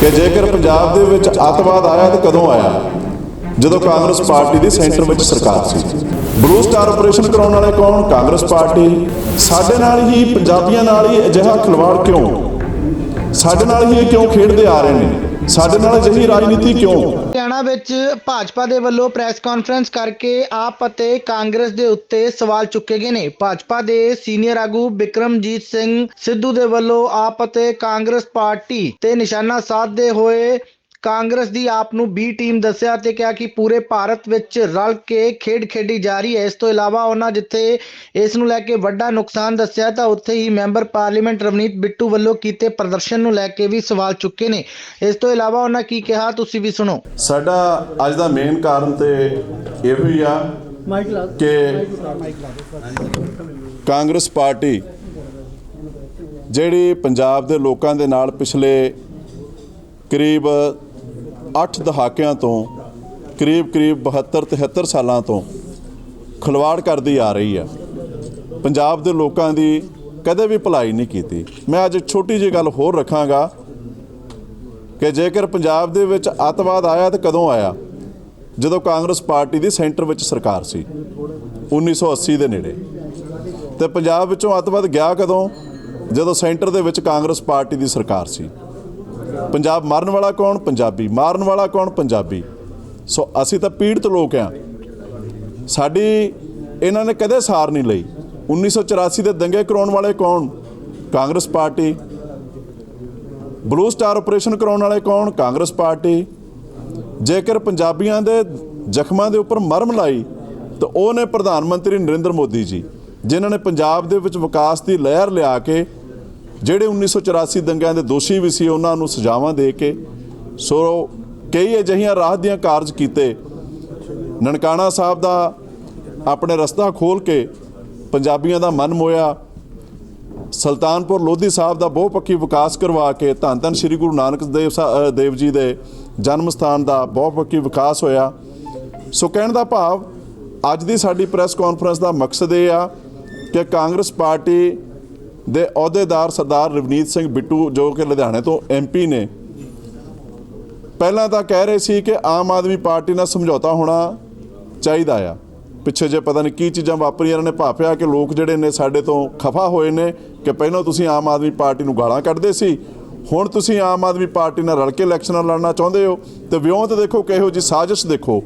ਕਿ ਜੇਕਰ ਪੰਜਾਬ ਦੇ ਵਿੱਚ ਅੱਤਵਾਦ ਆਇਆ ਤਾਂ ਕਦੋਂ ਆਇਆ? ਜਦੋਂ ਕਾਂਗਰਸ ਪਾਰਟੀ ਦੀ ਸੈਂਟਰ ਵਿੱਚ ਸਰਕਾਰ ਸੀ। ਬਲੂ ਸਟਾਰ ਆਪਰੇਸ਼ਨ ਕਰਾਉਣ ਵਾਲੇ ਕੌਣ? ਕਾਂਗਰਸ ਪਾਰਟੀ। ਸਾਡੇ ਨਾਲ ਹੀ ਪੰਜਾਬੀਆਂ ਨਾਲ ਹੀ ਅਜਿਹਾ ਖਿਲਵਾੜ ਕਿਉਂ? ਸਾਡੇ ਨਾਲ ਹੀ ਇਹ ਕਿਉਂ ਖੇਡਦੇ ਆ ਰਹੇ ਨੇ? ਸਾਡੇ ਨਾਲ ਅਜਿਹੀ ਰਾਜਨੀਤੀ ਕਿਉਂ? ਹਰਿਆਣਾ ਵਿੱਚ ਭਾਜਪਾ ਦੇ ਵੱਲੋਂ ਪ੍ਰੈਸ ਕਾਨਫਰੰਸ ਕਰਕੇ ਆਪ ਅਤੇ ਕਾਂਗਰਸ ਦੇ ਉੱਤੇ ਸਵਾਲ ਚੁੱਕੇ ਗਏ ਨੇ। ਭਾਜਪਾ ਦੇ ਸੀਨੀਅਰ ਆਗੂ ਬਿਕਰਮਜੀਤ ਸਿੰਘ ਸਿੱਧੂ ਦੇ ਵੱਲੋਂ ਆਪ ਅਤੇ ਕਾਂਗਰਸ ਪਾਰਟੀ ਤੇ ਨਿਸ਼ਾਨਾ ਸਾਧਦੇ ਹੋਏ ਕਾਂਗਰਸ ਦੀ ਆਪ ਨੂੰ ਬੀ ਟੀਮ ਦੱਸਿਆ ਤੇ ਕਿਹਾ ਕਿ ਪੂਰੇ ਭਾਰਤ ਵਿੱਚ ਰਲ ਕੇ ਖੇਡ ਖੇਡੀ ਜਾ ਰਹੀ ਹੈ। ਇਸ ਤੋਂ ਇਲਾਵਾ ਉਹਨਾਂ ਜਿੱਥੇ ਇਸ ਨੂੰ ਲੈ ਕੇ ਵੱਡਾ ਨੁਕਸਾਨ ਦੱਸਿਆ, ਤਾਂ ਉੱਥੇ ਹੀ ਮੈਂਬਰ ਪਾਰਲੀਮੈਂਟ ਰਵਨੀਤ ਬਿੱਟੂ ਵੱਲੋਂ ਕੀਤੇ ਪ੍ਰਦਰਸ਼ਨ ਨੂੰ ਲੈ ਕੇ ਵੀ ਸਵਾਲ ਚੁੱਕੇ ਨੇ। ਇਸ ਤੋਂ ਇਲਾਵਾ ਉਹਨਾਂ ਕੀ ਕਿਹਾ, ਤੁਸੀਂ ਵੀ ਸੁਣੋ। ਸਾਡਾ ਅੱਜ ਦਾ ਮੇਨ ਕਾਰਨ ਤੇ ਇਹੋ ਹੀ ਆ ਕਿ ਕਾਂਗਰਸ ਪਾਰਟੀ ਜਿਹੜੀ ਪੰਜਾਬ ਦੇ ਲੋਕਾਂ ਦੇ ਨਾਲ ਪਿਛਲੇ ਕਰੀਬ 8 ਦਹਾਕਿਆਂ ਤੋਂ, ਕਰੀਬ ਕਰੀਬ 72 73 ਸਾਲਾਂ ਤੋਂ ਖਿਲਵਾੜ ਕਰਦੀ ਆ ਰਹੀ ਆ ਪੰਜਾਬ ਦੇ ਲੋਕਾਂ ਦੀ ਕਦੇ ਵੀ ਭਲਾਈ ਨਹੀਂ ਕੀਤੀ। ਮੈਂ ਅੱਜ ਛੋਟੀ ਜਿਹੀ ਗੱਲ ਹੋਰ ਰੱਖਾਂਗਾ ਕਿ ਜੇਕਰ ਪੰਜਾਬ ਦੇ ਵਿੱਚ ਅੱਤਵਾਦ ਆਇਆ ਤਾਂ ਕਦੋਂ ਆਇਆ? ਜਦੋਂ ਕਾਂਗਰਸ ਪਾਰਟੀ ਦੀ ਸੈਂਟਰ ਵਿੱਚ ਸਰਕਾਰ ਸੀ 1980 ਦੇ ਨੇੜੇ। ਤੇ ਪੰਜਾਬ ਵਿੱਚੋਂ ਅੱਤਵਾਦ ਗਿਆ ਕਦੋਂ? ਜਦੋਂ ਸੈਂਟਰ ਦੇ ਵਿੱਚ ਕਾਂਗਰਸ ਪਾਰਟੀ ਦੀ ਸਰਕਾਰ ਸੀ। ਪੰਜਾਬ ਮਾਰਨ ਵਾਲਾ ਕੌਣ? ਪੰਜਾਬੀ। ਮਾਰਨ ਵਾਲਾ ਕੌਣ? ਪੰਜਾਬੀ। ਸੋ ਅਸੀਂ ਤਾਂ ਪੀੜਤ ਲੋਕ ਆ ਸਾਡੀ, ਇਹਨਾਂ ਨੇ ਕਦੇ ਸਾਰ ਨਹੀਂ ਲਈ। 1984 ਦੇ ਦੰਗੇ ਕਰਾਉਣ ਵਾਲੇ ਕੌਣ? Congress party. Blue star operation ਕਰਾਉਣ ਵਾਲੇ ਕੌਣ? ਕਾਂਗਰਸ ਪਾਰਟੀ। ਜੇਕਰ ਪੰਜਾਬੀਆਂ ਦੇ ਜ਼ਖਮਾਂ ਦੇ ਉੱਪਰ ਮਰਮ ਲਾਈ, ਤਾਂ ਉਹ ਨੇ ਪ੍ਰਧਾਨ ਮੰਤਰੀ ਨਰਿੰਦਰ ਮੋਦੀ ਜੀ, ਜਿਨ੍ਹਾਂ ਨੇ ਪੰਜਾਬ ਦੇ ਵਿੱਚ ਵਿਕਾਸ ਦੀ ਲਹਿਰ ਲਿਆ ਕੇ ਜਿਹੜੇ 1984 ਦੰਗਿਆਂ ਦੇ ਦੋਸ਼ੀ ਵੀ ਸੀ, ਉਹਨਾਂ ਨੂੰ ਸਜ਼ਾਵਾਂ ਦੇ ਕੇ, ਸੋ ਕਈ ਅਜਿਹੀਆਂ ਰਾਹਤ ਦੀਆਂ ਕਾਰਜ ਕੀਤੇ। ਨਨਕਾਣਾ ਸਾਹਿਬ ਦਾ ਆਪਣੇ ਰਸਤਾ ਖੋਲ ਕੇ ਪੰਜਾਬੀਆਂ ਦਾ ਮਨ ਮੋਇਆ ਸੁਲਤਾਨਪੁਰ ਲੋਧੀ ਸਾਹਿਬ ਦਾ ਬਹੁਪੱਖੀ ਵਿਕਾਸ ਕਰਵਾ ਕੇ ਧੰਨ ਧੰਨ ਸ੍ਰੀ ਗੁਰੂ ਨਾਨਕ ਦੇਵ ਸਾ- ਦੇਵ ਜੀ ਦੇ ਜਨਮ ਸਥਾਨ ਦਾ ਬਹੁਪੱਖੀ ਵਿਕਾਸ ਹੋਇਆ। ਸੋ ਕਹਿਣ ਦਾ ਭਾਵ, ਅੱਜ ਦੀ ਸਾਡੀ ਪ੍ਰੈਸ ਕਾਨਫਰੰਸ ਦਾ ਮਕਸਦ ਇਹ ਆ ਕਿ ਕਾਂਗਰਸ ਪਾਰਟੀ ਦੇ ਅਹੁਦੇਦਾਰ ਸਰਦਾਰ ਰਵਨੀਤ ਸਿੰਘ ਬਿੱਟੂ, ਜੋ ਕਿ ਲੁਧਿਆਣੇ ਤੋਂ ਐਮਪੀ ਨੇ। ਪਹਿਲਾਂ ਤਾਂ ਕਹਿ ਰਹੇ ਸੀ ਕਿ ਆਮ ਆਦਮੀ ਪਾਰਟੀ ਨਾਲ ਸਮਝੌਤਾ ਹੋਣਾ ਚਾਹੀਦਾ ਆ। ਪਿੱਛੇ ਜੇ ਪਤਾ ਨਹੀਂ ਕੀ ਚੀਜ਼ਾਂ ਵਾਪਰੀਆਂ, ਇਹਨਾਂ ਨੇ ਭਾਪਿਆ ਕਿ ਲੋਕ ਜਿਹੜੇ ਨੇ ਸਾਡੇ ਤੋਂ ਖਫਾ ਹੋਏ ਨੇ ਕਿ ਪਹਿਲਾਂ ਤੁਸੀਂ ਆਮ ਆਦਮੀ ਪਾਰਟੀ ਨੂੰ ਗਾਲਾਂ ਕੱਢਦੇ ਸੀ, ਹੁਣ ਤੁਸੀਂ ਆਮ ਆਦਮੀ ਪਾਰਟੀ ਨਾਲ ਰਲ ਕੇ ਇਲੈਕਸ਼ਨਾਂ ਲੜਨਾ ਚਾਹੁੰਦੇ ਹੋ। ਤੇ ਵਿਉਂਤ ਤੇ ਦੇਖੋ, ਕਿਹੋ ਜੀ ਸਾਜ਼ਿਸ਼ ਦੇਖੋ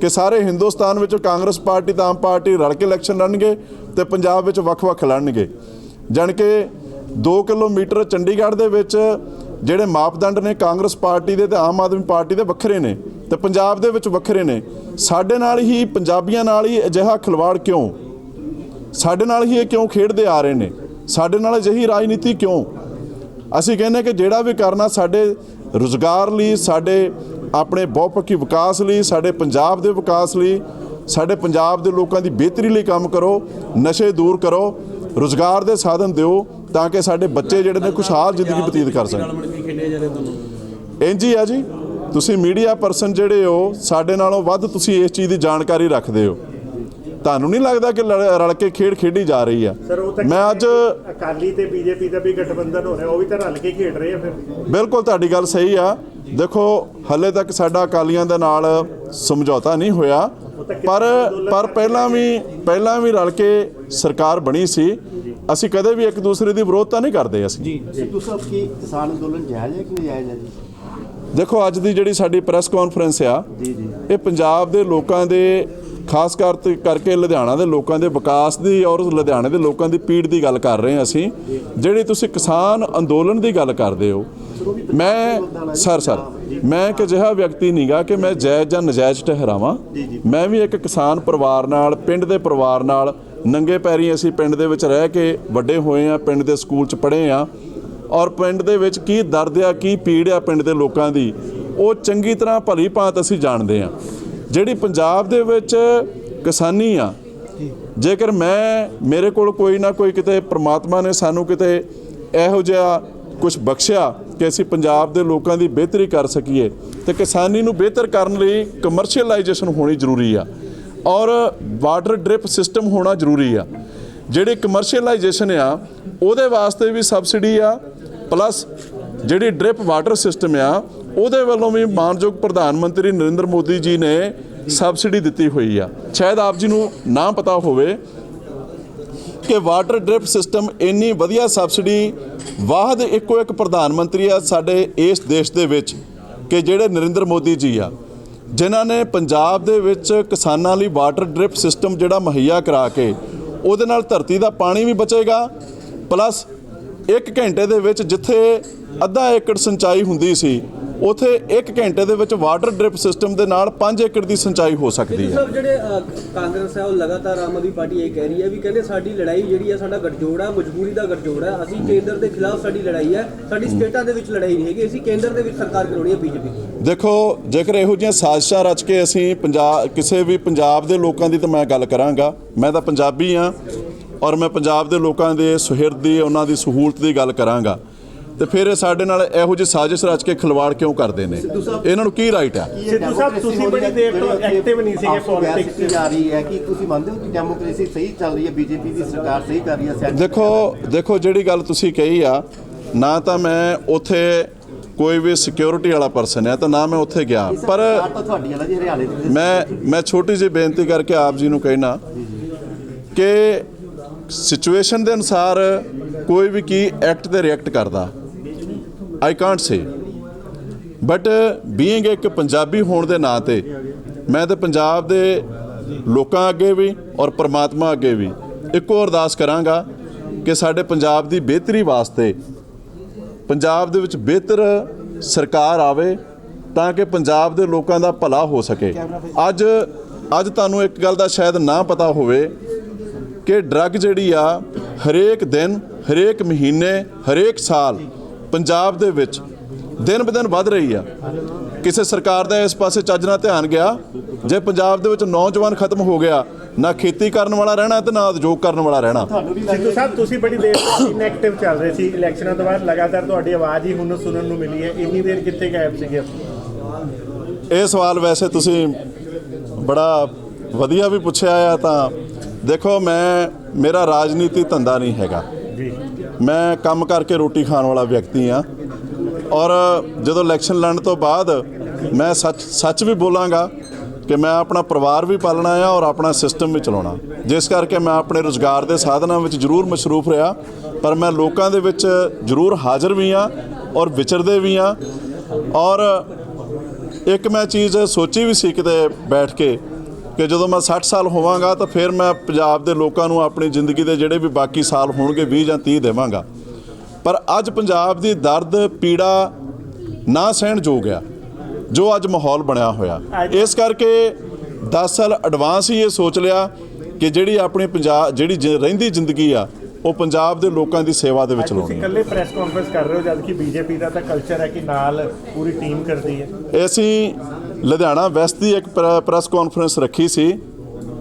ਕਿ ਸਾਰੇ ਹਿੰਦੁਸਤਾਨ ਵਿੱਚ ਕਾਂਗਰਸ ਪਾਰਟੀ ਤੇ ਆਮ ਪਾਰਟੀ ਰਲ ਕੇ ਇਲੈਕਸ਼ਨ ਲੜਨਗੇ ਤੇ ਪੰਜਾਬ ਵਿੱਚ ਵੱਖ-ਵੱਖ ਲੜਨਗੇ। ਜਾਣੀ ਕਿ 2 ਕਿਲੋਮੀਟਰ ਚੰਡੀਗੜ੍ਹ ਦੇ ਵਿੱਚ ਜਿਹੜੇ ਮਾਪਦੰਡ ਨੇ ਕਾਂਗਰਸ ਪਾਰਟੀ ਦੇ ਤੇ ਆਮ ਆਦਮੀ ਪਾਰਟੀ ਦੇ ਵੱਖਰੇ ਨੇ ਤੇ ਪੰਜਾਬ ਦੇ ਵਿੱਚ ਵੱਖਰੇ ਨੇ, ਸਾਡੇ ਨਾਲ ਹੀ ਪੰਜਾਬੀਆਂ ਨਾਲ ਹੀ ਅਜਿਹਾ ਖਿਲਵਾੜ ਕਿਉਂ? ਸਾਡੇ ਨਾਲ ਹੀ ਇਹ ਕਿਉਂ ਖੇਡਦੇ ਆ ਰਹੇ ਨੇ? ਸਾਡੇ ਨਾਲ ਅਜਿਹੀ ਰਾਜਨੀਤੀ ਕਿਉਂ? ਅਸੀਂ ਕਹਿੰਦੇ ਕਿ ਜਿਹੜਾ ਵੀ ਕਰਨਾ ਸਾਡੇ ਰੁਜ਼ਗਾਰ ਲਈ, ਸਾਡੇ ਆਪਣੇ ਬਹੁਪੱਖੀ ਵਿਕਾਸ ਲਈ, ਸਾਡੇ ਪੰਜਾਬ ਦੇ ਵਿਕਾਸ ਲਈ, ਸਾਡੇ ਪੰਜਾਬ ਦੇ ਲੋਕਾਂ ਦੀ ਬਿਹਤਰੀ ਲਈ ਕੰਮ ਕਰੋ, ਨਸ਼ੇ ਦੂਰ ਕਰੋ ਰੁਜ਼ਗਾਰ ਦੇ ਸਾਧਨ ਦਿਓ ਤਾਂ ਕਿ ਸਾਡੇ ਬੱਚੇ ਜਿਹੜੇ ਨੇ ਖੁਸ਼ਹਾਲ ਜ਼ਿੰਦਗੀ ਬਤੀਤ ਕਰ ਸਕਣ। ਇੰਜ ਹੀ ਆ ਜੀ ਤੁਸੀਂ ਮੀਡੀਆ ਪਰਸਨ ਜਿਹੜੇ ਹੋ ਸਾਡੇ ਨਾਲੋਂ ਵੱਧ ਤੁਸੀਂ ਇਸ ਚੀਜ਼ ਦੀ ਜਾਣਕਾਰੀ ਰੱਖਦੇ ਹੋ। ਤੁਹਾਨੂੰ ਨਹੀਂ ਲੱਗਦਾ ਕਿ ਰਲ ਕੇ ਖੇਡ ਖੇਡੀ ਜਾ ਰਹੀ ਆ? ਮੈਂ ਅੱਜ ਅਕਾਲੀ ਤੇ ਬੀਜੇਪੀ ਦਾ ਵੀ ਗਠਬੰਧਨ ਹੋ ਰਿਹਾ ਉਹ ਵੀ ਤਾਂ ਰਲ ਕੇ ਖੇਡ ਰਹੇ ਆ ਫਿਰ। ਬਿਲਕੁਲ ਤੁਹਾਡੀ ਗੱਲ ਸਹੀ ਆ। ਦੇਖੋ ਹੱਲੇ ਤੱਕ ਸਾਡਾ ਅਕਾਲੀਆਂ ਦੇ ਨਾਲ ਸਮਝੌਤਾ ਨਹੀਂ ਹੋਇਆ ਪਰ ਪਰ ਪਹਿਲਾਂ ਵੀ ਪਹਿਲਾਂ ਵੀ ਰਲ ਕੇ ਸਰਕਾਰ ਬਣੀ ਸੀ ਅਸੀਂ ਕਦੇ ਵੀ ਇੱਕ ਦੂਸਰੇ ਦੀ ਵਿਰੋਧਤਾ ਨਹੀਂ ਕਰਦੇ ਅਸੀਂ। ਸਿੱਧੂ ਸਾਹਿਬ ਕੀ ਕਿਸਾਨ ਅੰਦੋਲਨ ਜਾਇਜ਼ ਹੈ ਕਿ ਨਜਾਇਜ਼ ਹੈ ਜੀ? ਦੇਖੋ ਅੱਜ ਦੀ ਜਿਹੜੀ ਸਾਡੀ ਪ੍ਰੈਸ ਕਾਨਫਰੰਸ ਆ ਜੀ ਜੀ। ਇਹ ਪੰਜਾਬ ਦੇ ਲੋਕਾਂ ਦੇ ਖਾਸ ਕਰ ਕਰਕੇ ਲੁਧਿਆਣਾ ਦੇ ਲੋਕਾਂ ਦੇ ਵਿਕਾਸ ਦੀ ਔਰ ਲੁਧਿਆਣੇ ਦੇ ਲੋਕਾਂ ਦੀ ਪੀੜ ਦੀ ਗੱਲ ਕਰ ਰਹੇ ਹਾਂ ਅਸੀਂ। ਜਿਹੜੀ ਤੁਸੀਂ ਕਿਸਾਨ ਅੰਦੋਲਨ ਦੀ ਗੱਲ ਕਰਦੇ ਹੋ ਮੈਂ ਸਰ ਸਰ ਮੈਂ ਇੱਕ ਅਜਿਹਾ ਵਿਅਕਤੀ ਨਹੀਂਗਾ ਕਿ ਮੈਂ ਜਾਇਜ਼ ਜਾਂ ਨਜਾਇਜ਼ ਠਹਿਰਾਵਾਂ। ਮੈਂ ਵੀ ਇੱਕ ਕਿਸਾਨ ਪਰਿਵਾਰ ਨਾਲ ਪਿੰਡ ਦੇ ਪਰਿਵਾਰ ਨਾਲ ਨੰਗੇ ਪੈਰੀ ਅਸੀਂ ਪਿੰਡ ਦੇ ਵਿੱਚ ਰਹਿ ਕੇ ਵੱਡੇ ਹੋਏ ਆ ਪਿੰਡ ਦੇ ਸਕੂਲ 'ਚ ਪੜ੍ਹੇ ਆ ਔਰ ਪਿੰਡ ਦੇ ਵਿੱਚ ਕੀ ਦਰਦ ਆ ਕੀ ਪੀੜ ਆ ਪਿੰਡ ਦੇ ਲੋਕਾਂ ਦੀ ਉਹ ਚੰਗੀ ਤਰ੍ਹਾਂ ਭਲੀ ਭਾਂਤ ਅਸੀਂ ਜਾਣਦੇ ਆ ਜਿਹੜੀ ਪੰਜਾਬ ਦੇ ਵਿੱਚ ਕਿਸਾਨੀ ਆ ਜੇਕਰ ਮੈਂ ਮੇਰੇ ਕੋਲ ਕੋਈ ਨਾ ਕੋਈ ਕਿਤੇ ਪ੍ਰਮਾਤਮਾ ਨੇ ਸਾਨੂੰ ਕਿਤੇ ਇਹੋ ਜਿਹਾ ਕੁਝ ਬਖਸ਼ਿਆ ਕਿ ਅਸੀਂ ਪੰਜਾਬ ਦੇ ਲੋਕਾਂ ਦੀ ਬਿਹਤਰੀ ਕਰ ਸਕੀਏ ਤੇ ਕਿਸਾਨੀ ਨੂੰ ਬਿਹਤਰ ਕਰਨ ਲਈ ਕਮਰਸ਼ੀਅਲਾਈਜੇਸ਼ਨ ਹੋਣੀ ਜ਼ਰੂਰੀ ਆ। ਔਰ ਵਾਟਰ ਡ੍ਰਿਪ ਸਿਸਟਮ ਹੋਣਾ ਜ਼ਰੂਰੀ ਆ। ਜਿਹੜੀ ਕਮਰਸ਼ੀਅਲਾਈਜੇਸ਼ਨ ਆ, ਉਹਦੇ ਵਾਸਤੇ ਵੀ ਸਬਸਿਡੀ ਆ ਪਲੱਸ ਜਿਹੜੀ ਡ੍ਰਿਪ ਵਾਟਰ ਸਿਸਟਮ ਆ, ਉਹਦੇ ਵੱਲੋਂ ਵੀ ਮਾਨਯੋਗ ਪ੍ਰਧਾਨ ਮੰਤਰੀ ਨਰਿੰਦਰ ਮੋਦੀ ਜੀ ਨੇ ਸਬਸਿਡੀ ਦਿੱਤੀ ਹੋਈ ਆ। ਸ਼ਾਇਦ ਆਪ ਜੀ ਨੂੰ ਨਾ ਪਤਾ ਹੋਵੇ ਕਿ ਵਾਟਰ ਡ੍ਰਿਪ ਸਿਸਟਮ ਇੰਨੀ ਵਧੀਆ ਸਬਸਿਡੀ ਵਾਹਦ ਇੱਕੋ ਇੱਕ ਪ੍ਰਧਾਨ ਮੰਤਰੀ ਆ ਸਾਡੇ ਇਸ ਦੇਸ਼ ਦੇ ਵਿੱਚ, ਕਿ ਜਿਹੜੇ ਨਰਿੰਦਰ ਮੋਦੀ ਜੀ ਆ। ਜਿਨ੍ਹਾਂ ਨੇ ਪੰਜਾਬ ਦੇ ਵਿੱਚ ਕਿਸਾਨਾਂ ਲਈ ਵਾਟਰ ਡ੍ਰਿਪ ਸਿਸਟਮ ਜਿਹੜਾ ਮੁਹੱਈਆ ਕਰਾ ਕੇ ਉਹਦੇ ਨਾਲ ਧਰਤੀ ਦਾ ਪਾਣੀ ਵੀ ਬਚੇਗਾ ਪਲੱਸ 1 ਘੰਟੇ ਦੇ ਵਿੱਚ ਜਿੱਥੇ ਅੱਧਾ ਏਕੜ ਸਿੰਚਾਈ ਹੁੰਦੀ ਸੀ ਉਥੇ 1 ਘੰਟੇ ਦੇ ਵਿੱਚ ਵਾਟਰ ਡ੍ਰਿਪ ਸਿਸਟਮ ਦੇ ਨਾਲ 5 ਏਕੜ ਦੀ ਸਿੰਚਾਈ ਹੋ ਸਕਦੀ ਹੈ। ਜਿਹੜੇ ਕਾਂਗਰਸ ਹੈ ਉਹ ਲਗਾਤਾਰ ਆਮ ਆਦਮੀ ਪਾਰਟੀ ਇਹ ਕਹਿ ਰਹੀ ਹੈ ਵੀ ਕਹਿੰਦੇ ਸਾਡੀ ਲੜਾਈ ਜਿਹੜੀ ਹੈ ਸਾਡਾ ਗੱਠਜੋੜ ਹੈ ਮਜਬੂਰੀ ਦਾ ਗੱਠਜੋੜ ਹੈ। ਅਸੀਂ ਕੇਂਦਰ ਦੇ ਖਿਲਾਫ ਸਾਡੀ ਲੜਾਈ ਹੈ ਸਾਡੀ ਸਟੇਟਾਂ ਦੇ ਵਿੱਚ ਲੜਾਈ ਨਹੀਂ ਹੈਗੀ ਅਸੀਂ ਕੇਂਦਰ ਦੇ ਵਿੱਚ ਸਰਕਾਰ ਕਰਾਉਣੀ ਹੈ ਬੀਜੇਪੀ ਦੇਖੋ ਜੇਕਰ ਇਹੋ ਜਿਹੀਆਂ ਸਾਜ਼ਿਸ਼ਾਂ ਰਚ ਕੇ ਅਸੀਂ ਪੰਜਾਬ ਕਿਸੇ ਵੀ ਪੰਜਾਬ ਦੇ ਲੋਕਾਂ ਦੀ ਤਾਂ ਮੈਂ ਗੱਲ ਕਰਾਂਗਾ। ਮੈਂ ਤਾਂ ਪੰਜਾਬੀ ਆ ਔਰ ਮੈਂ ਪੰਜਾਬ ਦੇ ਲੋਕਾਂ ਦੇ ਸੁਹਿਰਦ ਦੀ ਉਹਨਾਂ ਦੀ ਸਹੂਲਤ ਦੀ ਗੱਲ ਕਰਾਂਗਾ। ਤੇ ਫਿਰ ਇਹ ਸਾਡੇ ਨਾਲ ਇਹੋ ਜਿਹੀ ਸਾਜ਼ਿਸ਼ ਰਚ ਕੇ ਖਿਲਵਾੜ ਕਿਉਂ ਕਰਦੇ ਨੇ? ਇਹਨਾਂ ਨੂੰ ਕੀ ਰਾਈਟ ਆ? ਸਿੱਧੂ ਸਾਹਿਬ, ਤੁਸੀਂ ਬੜੀ ਦੇਰ ਤੋਂ active ਨਹੀਂ ਸੀਗੇ politics 'ਚ। ਜਾ ਰਹੀ ਹੈ ਕਿ ਤੁਸੀਂ ਮੰਨਦੇ ਹੋ ਕਿ ਡੈਮੋਕ੍ਰੇਸੀ ਸਹੀ ਚੱਲ ਰਹੀ ਹੈ ਬੀਜੇਪੀ ਦੀ ਸਰਕਾਰ ਸਹੀ ਕਰ ਰਹੀ ਹੈ ਸੈਂਟਰ ਦੇਖੋ ਦੇਖੋ ਜਿਹੜੀ ਗੱਲ ਤੁਸੀਂ ਕਹੀ ਆ ਨਾ ਤਾਂ ਮੈਂ ਉੱਥੇ ਕੋਈ ਵੀ ਸਿਕਿਉਰਿਟੀ ਵਾਲਾ ਪਰਸਨ ਹੈ ਤਾਂ ਨਾ ਮੈਂ ਉੱਥੇ ਗਿਆ। ਪਰ ਮੈਂ ਮੈਂ ਛੋਟੀ ਜਿਹੀ ਬੇਨਤੀ ਕਰਕੇ ਆਪ ਜੀ ਨੂੰ ਕਹਿਣਾ ਕਿ ਸਿਚੁਏਸ਼ਨ ਦੇ ਅਨੁਸਾਰ ਕੋਈ ਵੀ ਕੀ ਐਕਟ ਤੇ ਰਿਐਕਟ ਕਰਦਾ। I can't say but being ਇੱਕ ਪੰਜਾਬੀ ਹੋਣ ਦੇ ਨਾਂ ਤੇ, ਮੈਂ ਤੇ ਪੰਜਾਬ ਦੇ ਲੋਕਾਂ ਅੱਗੇ ਵੀ ਔਰ ਪਰਮਾਤਮਾ ਅੱਗੇ ਵੀ ਇੱਕੋ ਅਰਦਾਸ ਕਰਾਂਗਾ ਕਿ ਸਾਡੇ ਪੰਜਾਬ ਦੀ ਬਿਹਤਰੀ ਵਾਸਤੇ ਪੰਜਾਬ ਦੇ ਵਿੱਚ ਬਿਹਤਰ ਸਰਕਾਰ ਆਵੇ ਤਾਂ ਕਿ ਪੰਜਾਬ ਦੇ ਲੋਕਾਂ ਦਾ ਭਲਾ ਹੋ ਸਕੇ। ਅੱਜ ਅੱਜ ਤੁਹਾਨੂੰ ਇੱਕ ਗੱਲ ਦਾ ਸ਼ਾਇਦ ਨਾ ਪਤਾ ਹੋਵੇ ਕਿ ਡਰੱਗ ਜਿਹੜੀ ਆ, ਹਰੇਕ ਦਿਨ, ਹਰੇਕ ਮਹੀਨੇ, ਹਰੇਕ ਸਾਲ ਪੰਜਾਬ ਦੇ ਵਿੱਚ ਦਿਨ ਬਦਨ ਵੱਧ ਰਹੀ ਆ। ਕਿਸੇ ਸਰਕਾਰ ਦਾ ਇਸ ਪਾਸੇ ਚੱਜ ਨਾਲ ਧਿਆਨ ਗਿਆ ਜੇ ਪੰਜਾਬ ਦੇ ਵਿੱਚ ਨੌਜਵਾਨ ਖਤਮ ਹੋ ਗਿਆ ਨਾ ਖੇਤੀ ਕਰਨ ਵਾਲਾ ਰਹਿਣਾ ਤੇ ਨਾ ਉਦਯੋਗ ਕਰਨ ਵਾਲਾ ਰਹਿਣਾ। ਸਿੱਧੂ ਸਾਹਿਬ ਤੁਸੀਂ ਬੜੀ ਦੇਰ ਤੋਂ ਇਨਐਕਟਿਵ ਚੱਲ ਰਹੇ ਸੀ ਇਲੈਕਸ਼ਨਾਂ ਤੋਂ ਬਾਅਦ ਲਗਾਤਾਰ ਤੁਹਾਡੀ ਆਵਾਜ਼ ਹੀ ਹੁਣ ਸੁਣਨ ਨੂੰ ਮਿਲੀ ਹੈ। ਇੰਨੀ ਦੇਰ ਕਿੱਥੇ ਗਾਇਬ ਸੀਗੇ ਇਹ ਸਵਾਲ ਵੈਸੇ ਤੁਸੀਂ ਬੜਾ ਵਧੀਆ ਵੀ ਪੁੱਛਿਆ ਆ ਤਾਂ ਦੇਖੋ ਮੈਂ ਮੇਰਾ ਰਾਜਨੀਤੀ ਧੰਦਾ ਨਹੀਂ ਹੈਗਾ। ਜੀ। ਮੈਂ ਕੰਮ ਕਰਕੇ ਰੋਟੀ ਖਾਣ ਵਾਲਾ ਵਿਅਕਤੀ ਆ ਔਰ ਜਦੋਂ ਇਲੈਕਸ਼ਨ ਲੜਨ ਤੋਂ ਬਾਅਦ ਮੈਂ ਸੱਚ ਸੱਚ ਵੀ ਬੋਲਾਂਗਾ ਕਿ ਮੈਂ ਆਪਣਾ ਪਰਿਵਾਰ ਵੀ ਪਾਲਣਾ ਆ ਔਰ ਆਪਣਾ ਸਿਸਟਮ ਵੀ ਚਲਾਉਣਾ। ਜਿਸ ਕਰਕੇ ਮੈਂ ਆਪਣੇ ਰੋਜ਼ਗਾਰ ਦੇ ਸਾਧਨਾਂ ਵਿੱਚ ਜ਼ਰੂਰ ਮਸ਼ਰੂਫ ਰਿਹਾ, ਪਰ ਮੈਂ ਲੋਕਾਂ ਦੇ ਵਿੱਚ ਜ਼ਰੂਰ ਹਾਜ਼ਰ ਵੀ ਆ ਔਰ ਵਿਚਰਦੇ ਵੀ ਆ ਔਰ ਇੱਕ ਮੈਂ ਚੀਜ਼ ਸੋਚੀ ਵੀ ਸੀ ਕਿਤੇ ਬੈਠ ਕੇ ਕਿ ਜਦੋਂ ਮੈਂ 60 ਸਾਲ ਹੋਵਾਂਗਾ ਤਾਂ ਫਿਰ ਮੈਂ ਪੰਜਾਬ ਦੇ ਲੋਕਾਂ ਨੂੰ ਆਪਣੀ ਜ਼ਿੰਦਗੀ ਦੇ ਜਿਹੜੇ ਵੀ ਬਾਕੀ ਸਾਲ ਹੋਣਗੇ 20 ਜਾਂ 30 ਦੇਵਾਂਗਾ। ਪਰ ਅੱਜ ਪੰਜਾਬ ਦੀ ਦਰਦ ਪੀੜਾ ਨਾ ਸਹਿਣ ਯੋਗ ਆ ਜੋ ਅੱਜ ਮਾਹੌਲ ਬਣਿਆ ਹੋਇਆ। ਇਸ ਕਰਕੇ 10 ਸਾਲ ਐਡਵਾਂਸ ਹੀ ਇਹ ਸੋਚ ਲਿਆ ਕਿ ਜਿਹੜੀ ਆਪਣੀ ਪੰਜਾਬ ਜਿਹੜੀ ਜ- ਰਹਿੰਦੀ ਜ਼ਿੰਦਗੀ ਆ ਉਹ ਪੰਜਾਬ ਦੇ ਲੋਕਾਂ ਦੀ ਸੇਵਾ ਦੇ ਵਿੱਚ ਤੁਸੀਂ ਲਾਉਣੀ ਆ। ਇਕੱਲੇ ਪ੍ਰੈਸ ਕਾਨਫਰੰਸ ਕਰ ਰਹੇ ਹੋ ਜਦ ਕਿ ਬੀਜੇਪੀ ਦਾ ਤਾਂ ਕਲਚਰ ਹੈ ਕਿ ਨਾਲ ਪੂਰੀ ਟੀਮ ਕਰਦੀ ਹੈ। ਅਸੀਂ ਲੁਧਿਆਣਾ ਵੈਸਟ ਦੀ ਇੱਕ ਪ੍ਰੈ- ਪ੍ਰੈਸ ਕਾਨਫਰੰਸ ਰੱਖੀ ਸੀ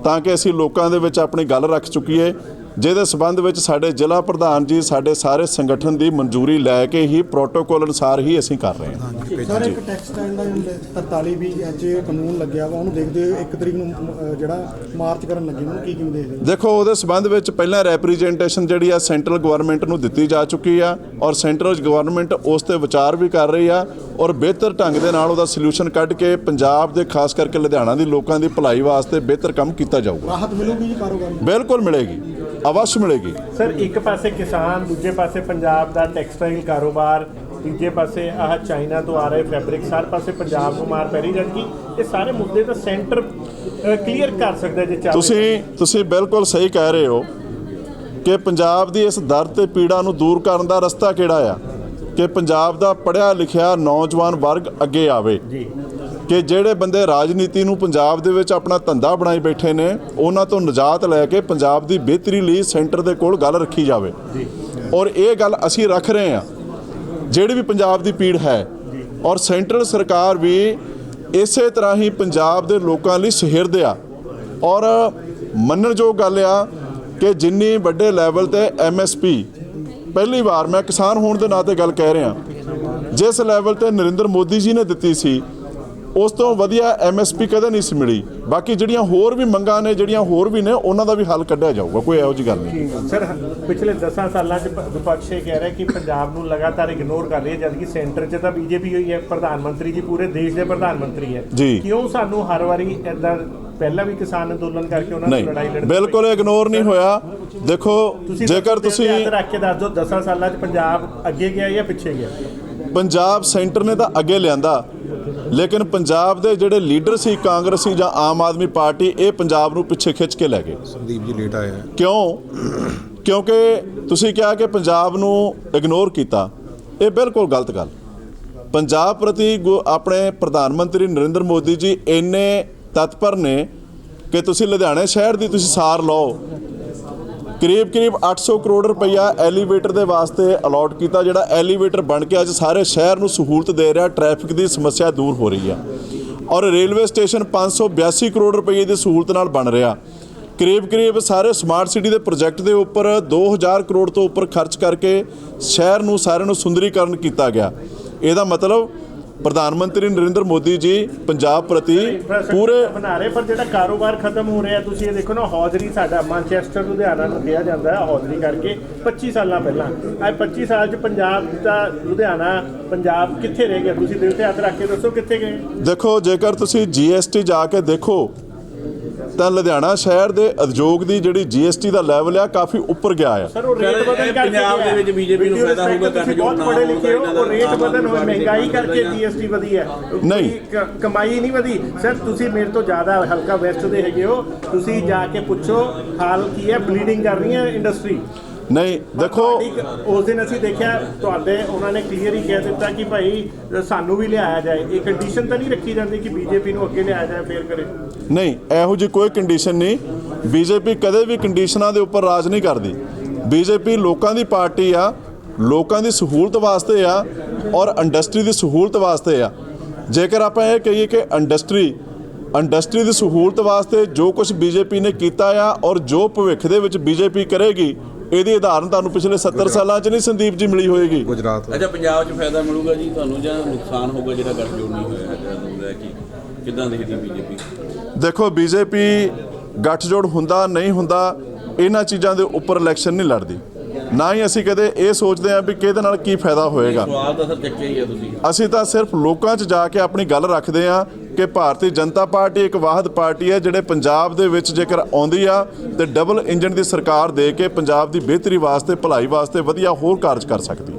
ਤਾਂ ਕਿ ਅਸੀਂ ਲੋਕਾਂ ਦੇ ਵਿੱਚ ਆਪਣੀ ਗੱਲ ਰੱਖ ਚੁੱਕੀਏ ਜਿਹਦੇ ਸਬੰਧ ਵਿੱਚ ਸਾਡੇ ਜ਼ਿਲ੍ਹਾ ਪ੍ਰਧਾਨ ਜੀ ਸਾਡੇ ਸਾਰੇ ਸੰਗਠਨ ਦੀ ਮਨਜ਼ੂਰੀ ਲੈ ਕੇ ਹੀ ਪ੍ਰੋਟੋਕੋਲ ਅਨੁਸਾਰ ਹੀ ਅਸੀਂ ਕਰ ਰਹੇ ਹਾਂ। ਸਰ ਇੱਕ ਟੈਕਸਟਾਈਲ ਦਾ 43 ਵੀ ਅੱਜ ਕਾਨੂੰਨ ਲੱਗਿਆ ਵਾ ਉਹਨੂੰ ਦੇਖਦੇ ਹੋਏ ਇੱਕ ਤਰੀਕ ਨੂੰ ਜਿਹੜਾ ਮਾਰਚ ਕਰਨ ਲੱਗੇ ਨੇ ਉਹਨੂੰ ਕੀ ਕਿਵੇਂ ਦੇਖਦੇ ਹੋ? ਦੇਖੋ ਉਹਦੇ ਸਬੰਧ ਵਿੱਚ ਪਹਿਲਾਂ ਰੈਪਰੈਜ਼ੈਂਟੇਸ਼ਨ ਜਿਹੜੀ ਆ ਸੈਂਟਰਲ ਗਵਰਨਮੈਂਟ ਨੂੰ ਦਿੱਤੀ ਜਾ ਚੁੱਕੀ ਆ ਔਰ ਸੈਂਟਰਲ ਗਵਰਨਮੈਂਟ ਉਸ ਤੇ ਵਿਚਾਰ ਵੀ ਕਰ ਰਹੀ ਆ। ਔਰ ਬਿਹਤਰ ਢੰਗ ਦੇ ਨਾਲ ਉਹਦਾ ਸੋਲੂਸ਼ਨ ਕੱਢ ਕੇ ਪੰਜਾਬ ਦੇ ਖਾਸ ਕਰਕੇ ਲੁਧਿਆਣਾ ਦੀ ਲੋਕਾਂ ਦੀ ਭਲਾਈ ਵਾਸਤੇ ਬਿਹਤਰ ਕੰਮ ਕੀਤਾ ਜਾਊਗਾ। ਰਾਹਤ ਮਿਲੂਗੀ ਜੀ ਕਾਰੋਬਾਰ ਨੂੰ? ਬਿਲਕੁਲ ਮਿਲੇਗੀ। ਅਵਸ਼ ਮਿਲੇਗੀ। ਸਰ ਇੱਕ ਪਾਸੇ ਕਿਸਾਨ ਦੂਜੇ ਪਾਸੇ ਪੰਜਾਬ ਦਾ ਟੈਕਸਟਾਈਲ ਕਾਰੋਬਾਰ ਤੀਜੇ ਪਾਸੇ ਆਹ ਚਾਈਨਾ ਤੋਂ ਆ ਰਹੇ ਫੈਬਰਿਕ ਸਾਰੇ ਪਾਸੇ ਪੰਜਾਬ ਨੂੰ ਮਾਰ ਪੈ ਰਹੀ ਜਦ ਕਿ ਇਹ ਸਾਰੇ ਮੁੱਦੇ ਤਾਂ ਸੈਂਟਰ ਕਲੀਅਰ ਕਰ ਸਕਦਾ ਜੇ ਚਾਹੇ। ਤੁਸੀਂ ਤੁਸੀਂ ਬਿਲਕੁਲ ਸਹੀ ਕਹਿ ਰਹੇ ਹੋ ਕਿ ਪੰਜਾਬ ਦੀ ਇਸ ਦਰਦ ਤੇ ਪੀੜਾ ਨੂੰ ਦੂਰ ਕਰਨ ਦਾ ਰਸਤਾ ਕਿਹੜਾ ਆ? ਕਿ ਪੰਜਾਬ ਦਾ ਪੜ੍ਹਿਆ ਲਿਖਿਆ ਨੌਜਵਾਨ ਵਰਗ ਅੱਗੇ ਆਵੇ। ਕਿ ਜਿਹੜੇ ਬੰਦੇ ਰਾਜਨੀਤੀ ਨੂੰ ਪੰਜਾਬ ਦੇ ਵਿੱਚ ਆਪਣਾ ਧੰਦਾ ਬਣਾਈ ਬੈਠੇ ਨੇ ਉਹਨਾਂ ਤੋਂ ਨਿਜਾਤ ਲੈ ਕੇ ਪੰਜਾਬ ਦੀ ਬਿਹਤਰੀ ਲਈ ਸੈਂਟਰ ਦੇ ਕੋਲ ਗੱਲ ਰੱਖੀ ਜਾਵੇ। ਔਰ ਇਹ ਗੱਲ ਅਸੀਂ ਰੱਖ ਰਹੇ ਹਾਂ। ਜਿਹੜੀ ਵੀ ਪੰਜਾਬ ਦੀ ਪੀੜ ਹੈ ਔਰ ਸੈਂਟਰਲ ਸਰਕਾਰ ਵੀ ਇਸੇ ਤਰ੍ਹਾਂ ਹੀ ਪੰਜਾਬ ਦੇ ਲੋਕਾਂ ਲਈ ਸੁਹਿਰਦ ਆ। ਔਰ ਮੰਨਣਯੋਗ ਗੱਲ ਆ ਕਿ ਜਿੰਨੀ ਵੱਡੇ ਲੈਵਲ ਤੇ ਐਮਐਸਪੀ ਪਹਿਲੀ ਵਾਰ ਮੈਂ ਕਿਸਾਨ ਹੋਣ ਦੇ ਨਾਤੇ ਗੱਲ ਕਹਿ ਰਿਹਾ। ਜਿਸ ਲੈਵਲ ਤੇ ਨਰਿੰਦਰ ਮੋਦੀ ਜੀ ਨੇ ਦਿੱਤੀ ਸੀ ਉਸ ਤੋਂ ਵਧੀਆ ਐਮਐਸਪੀ ਕਦੇ ਨਹੀਂ ਸੀ ਮਿਲੀ। ਬਾਕੀ ਜਿਹੜੀਆਂ ਹੋਰ ਵੀ ਮੰਗਾਂ ਨੇ ਜਿਹੜੀਆਂ ਹੋਰ ਵੀ ਨੇ ਉਹਨਾਂ ਦਾ ਵੀ ਹੱਲ ਕੱਢਿਆ ਜਾਊਗਾ ਕੋਈ ਇਹੋ ਜਿਹੀ ਗੱਲ ਨਹੀਂ। ਸਰ ਪਿਛਲੇ 10 ਸਾਲਾਂ 'ਚ ਵਿਪਕਸ਼ ਇਹ ਕਹਿ ਰਿਹਾ ਕਿ ਪੰਜਾਬ ਨੂੰ ਲਗਾਤਾਰ ਇਗਨੋਰ ਕਰ ਰਹੀ ਹੈ ਜਦਕਿ ਸੈਂਟਰ 'ਚ ਤਾਂ ਬੀਜੇਪੀ ਹੋਈ ਹੈ ਪ੍ਰਧਾਨ ਮੰਤਰੀ ਜੀ ਪੂਰੇ ਦੇਸ਼ ਦੇ ਪ੍ਰਧਾਨ ਮੰਤਰੀ ਹੈ। ਜੀ। ਕਿਉਂ ਸਾਨੂੰ ਹਰ ਵਾਰੀ ਇਦਾਂ ਪਹਿਲਾਂ ਵੀ ਕਿਸਾਨ ਅੰਦੋਲਨ ਕਰਕੇ ਉਹਨਾਂ ਨਾਲ ਲੜਾਈ ਨਹੀਂ ਲੜਨੀ ਬਿਲਕੁਲ ਇਗਨੋਰ ਨਹੀਂ ਹੋਇਆ। ਦੇਖੋ ਤੁਸੀਂ ਜੇਕਰ ਤੁਸੀਂ ਰੱਖ ਕੇ ਦੱਸ ਦਿਓ 10 ਸਾਲਾਂ 'ਚ ਪੰਜਾਬ ਅੱਗੇ ਗਿਆ ਜਾਂ ਪਿੱਛੇ ਗਿਆ? ਪੰਜਾਬ ਸੈਂਟਰ ਨੇ ਤਾਂ ਅੱਗੇ ਲਿਆਂਦਾ। ਲੇਕਿਨ ਪੰਜਾਬ ਦੇ ਜਿਹੜੇ ਲੀਡਰ ਸੀ ਕਾਂਗਰਸੀ ਜਾਂ ਆਮ ਆਦਮੀ ਪਾਰਟੀ ਇਹ ਪੰਜਾਬ ਨੂੰ ਪਿੱਛੇ ਖਿੱਚ ਕੇ ਲੈ ਗਏ। ਸੰਦੀਪ ਜੀ ਲੇਟ ਆਏ ਹੈ ਕਿਉਂ? ਕਿਉਂਕਿ ਤੁਸੀਂ ਕਿਹਾ ਕਿ ਪੰਜਾਬ ਨੂੰ ਇਗਨੋਰ ਕੀਤਾ। ਇਹ ਬਿਲਕੁਲ ਗਲਤ ਗੱਲ। ਪੰਜਾਬ ਪ੍ਰਤੀ ਗੁ- ਆਪਣੇ ਪ੍ਰਧਾਨ ਮੰਤਰੀ ਨਰਿੰਦਰ ਮੋਦੀ ਜੀ ਇੰਨੇ ਤਤਪਰ ਨੇ ਕਿ ਤੁਸੀਂ ਲੁਧਿਆਣੇ ਸ਼ਹਿਰ ਦੀ ਤੁਸੀਂ ਸਾਰ ਲਓ। ਕਰੀਬ ਕਰੀਬ 800 ਕਰੋੜ ਰੁਪਈਆ ਐਲੀਵੇਟਰ ਦੇ ਵਾਸਤੇ ਅਲਾਟ ਕੀਤਾ, ਜਿਹੜਾ ਐਲੀਵੇਟਰ ਬਣ ਕੇ ਅੱਜ ਸਾਰੇ ਸ਼ਹਿਰ ਨੂੰ ਸਹੂਲਤ ਦੇ ਰਿਹਾ, ਟ੍ਰੈਫਿਕ ਦੀ ਸਮੱਸਿਆ ਦੂਰ ਹੋ ਰਹੀ ਆ। ਔਰ ਰੇਲਵੇ ਸਟੇਸ਼ਨ 582 ਕਰੋੜ ਰੁਪਏ ਦੀ ਸਹੂਲਤ ਨਾਲ ਬਣ ਰਿਹਾ। ਕਰੀਬ ਕਰੀਬ ਸਾਰੇ ਸਮਾਰਟ ਸਿਟੀ ਦੇ ਪ੍ਰੋਜੈਕਟ ਦੇ ਉੱਪਰ 2000 ਕਰੋੜ ਤੋਂ ਉੱਪਰ ਖਰਚ ਕਰਕੇ ਸ਼ਹਿਰ ਨੂੰ ਸਾਰਿਆਂ ਨੂੰ ਸੁੰਦਰੀਕਰਨ ਕੀਤਾ ਗਿਆ। ਇਹਦਾ ਮਤਲਬ ਪ੍ਰਧਾਨ ਮੰਤਰੀ ਨਰਿੰਦਰ ਮੋਦੀ ਜੀ ਪੰਜਾਬ ਪ੍ਰਤੀ ਪੂਰੇ ਬਣਾ ਰਹੇ ਪਰ ਜਿਹੜਾ ਕਾਰੋਬਾਰ ਖਤਮ ਹੋ ਰਿਹਾ ਤੁਸੀਂ ਇਹ ਦੇਖੋ ਨਾ ਹੌਜ਼ਰੀ ਸਾਡਾ ਮਾਂਚੈਸਟਰ ਲੁਧਿਆਣਾ ਨੂੰ ਕਿਹਾ ਜਾਂਦਾ ਹੈ ਹੌਜ਼ਰੀ ਕਰਕੇ 25 ਸਾਲਾਂ ਪਹਿਲਾਂ। ਅੱਜ 25 ਸਾਲ ਚ ਪੰਜਾਬ ਦਾ ਲੁਧਿਆਣਾ ਪੰਜਾਬ ਕਿੱਥੇ ਰਹਿ ਗਿਆ? ਤੁਸੀਂ ਦਿਲ ਤੇ ਹੱਥ ਰੱਖ ਕੇ ਦੱਸੋ ਕਿੱਥੇ ਗਏ? ਦੇਖੋ ਜੇਕਰ ਤੁਸੀਂ ਜੀਐਸਟੀ ਜਾ ਕੇ ਦੇਖੋ ਤਾਂ ਲੁਧਿਆਣਾ ਸ਼ਹਿਰ ਦੇ ਉਦਯੋਗ ਦੀ ਜਿਹੜੀ ਜੀਐਸਟੀ ਦਾ ਲੈਵਲ ਆ ਕਾਫੀ ਉੱਪਰ ਗਿਆ ਆ ਸਰ ਉਹ ਰੇਟ ਬਦਲ ਕਰਕੇ ਪੰਜਾਬ ਦੇ। ਵਿੱਚ BJP ਨੂੰ ਫਾਇਦਾ ਹੋਊਗਾ, ਗੱਠ ਬਹੁਤ ਨਾ ਲਿਖੇ ਹੋ ਉਹ ਰੇਟ ਬਦਲ ਹੋਏ ਕੰਮ ਮਹਿੰਗਾਈ ਕਰਕੇ। ਜੀਐਸਟੀ ਵਧੀ ਹੈ ਨਹੀਂ। ਕਮਾਈ ਨਹੀਂ ਵਧੀ ਸਰ ਤੁਸੀਂ ਮੇਰੇ ਤੋਂ ਜ਼ਿਆਦਾ ਹਲਕਾ ਵੈਸਟ ਦੇ ਹੈਗੇ ਹੋ ਤੁਸੀਂ ਜਾ ਕੇ ਪੁੱਛੋ ਹਾਲ ਕੀ ਹੈ ਬਲੀਡਿੰਗ ਕਰ ਰਹੀ ਹੈ ਇੰਡਸਟਰੀ ਨਹੀਂ ਦੇਖੋ। ਉਸ ਦਿਨ ਅਸੀਂ ਦੇਖਿਆ ਤੁਹਾਡੇ ਉਹਨਾਂ ਨੇ ਕਲੀਅਰ ਹੀ ਕਹਿ ਦਿੱਤਾ ਕਿ ਭਾਈ ਸਾਨੂੰ ਵੀ ਲਿਆਇਆ ਜਾਏ। ਇਹ ਕੰਡੀਸ਼ਨ ਤਾਂ ਨਹੀਂ ਰੱਖੀ ਜਾਂਦੀ ਕਿ ਬੀਜੇਪੀ ਨੂੰ ਅੱਗੇ ਲਿਆਇਆ ਜਾਏ ਫੇਰ ਕਰੇ। ਨਹੀਂ ਇਹੋ ਜਿਹੀ ਕੋਈ ਕੰਡੀਸ਼ਨ ਨਹੀਂ। ਬੀਜੇਪੀ ਕਦੇ ਵੀ ਕੰਡੀਸ਼ਨਾਂ ਦੇ ਉੱਪਰ ਰਾਜ ਨਹੀਂ ਕਰਦੀ। ਬੀਜੇਪੀ ਲੋਕਾਂ ਦੀ ਪਾਰਟੀ ਆ ਲੋਕਾਂ ਦੀ ਸਹੂਲਤ ਵਾਸਤੇ ਆ ਔਰ ਇੰਡਸਟਰੀ ਦੀ ਸਹੂਲਤ ਵਾਸਤੇ ਆ। ਜੇਕਰ ਆਪਾਂ ਇਹ ਕਹੀਏ ਕਿ ਇੰਡਸਟਰੀ ਇੰਡਸਟਰੀ ਦੀ ਸਹੂਲਤ ਵਾਸਤੇ ਜੋ ਕੁਝ ਬੀਜੇਪੀ ਨੇ ਕੀਤਾ ਆ ਔਰ ਜੋ ਭਵਿੱਖ ਦੇ ਵਿੱਚ ਬੀਜੇਪੀ ਕਰੇਗੀ ਇਹਦੀ ਉਦਾਹਰਨ ਤੁਹਾਨੂੰ ਪਿਛਲੇ 70 ਸਾਲਾਂ 'ਚ ਨਹੀਂ ਸੰਦੀਪ ਜੀ ਮਿਲੀ ਹੋਏਗੀ। ਗੁਜਰਾਤ। ਅੱਛਾ ਪੰਜਾਬ 'ਚ ਫਾਇਦਾ ਮਿਲੂਗਾ ਜੀ ਤੁਹਾਨੂੰ ਜਾਂ ਨੁਕਸਾਨ ਹੋਊਗਾ ਜਿਹੜਾ ਗੱਠਜੋੜ ਨਹੀਂ ਹੋਇਆ ਹੈ? ਜਿਹੜਾ ਦੂਰ ਹੈ ਕਿ ਕਿੱਦਾਂ ਦੇਖਦੀ ਬੀਜੇਪੀ? ਦੇਖੋ ਬੀਜੇਪੀ ਗੱਠਜੋੜ ਹੁੰਦਾ ਨਹੀਂ ਹੁੰਦਾ ਇਹਨਾਂ ਚੀਜ਼ਾਂ ਦੇ ਉੱਪਰ ਇਲੈਕਸ਼ਨ ਨਹੀਂ ਲੜਦੀ। ਨਾ ਹੀ ਅਸੀਂ ਕਦੇ ਇਹ ਸੋਚਦੇ ਹਾਂ ਵੀ ਕਿਹਦੇ ਨਾਲ ਕੀ ਫਾਇਦਾ ਹੋਏਗਾ। ਸਵਾਲ ਤਾਂ ਸਰ ਚੱਕਿਆ ਹੀ ਹੈ ਤੁਸੀਂ। ਅਸੀਂ ਤਾਂ ਸਿਰਫ ਲੋਕਾਂ 'ਚ ਜਾ ਕੇ ਆਪਣੀ ਗੱਲ ਰੱਖਦੇ ਹਾਂ ਕਿ ਭਾਰਤੀ ਜਨਤਾ ਪਾਰਟੀ ਇੱਕ ਵਾਹਦ ਪਾਰਟੀ ਹੈ, ਜਿਹੜੇ ਪੰਜਾਬ ਦੇ ਵਿੱਚ ਜੇਕਰ ਆਉਂਦੀ ਆ ਤੇ ਡਬਲ ਇੰਜਨ ਦੀ ਸਰਕਾਰ ਦੇ ਕੇ ਪੰਜਾਬ ਦੀ ਬਿਹਤਰੀ ਵਾਸਤੇ, ਭਲਾਈ ਵਾਸਤੇ ਵਧੀਆ ਹੋਰ ਕਾਰਜ ਕਰ ਸਕਦੀ ਹੈ।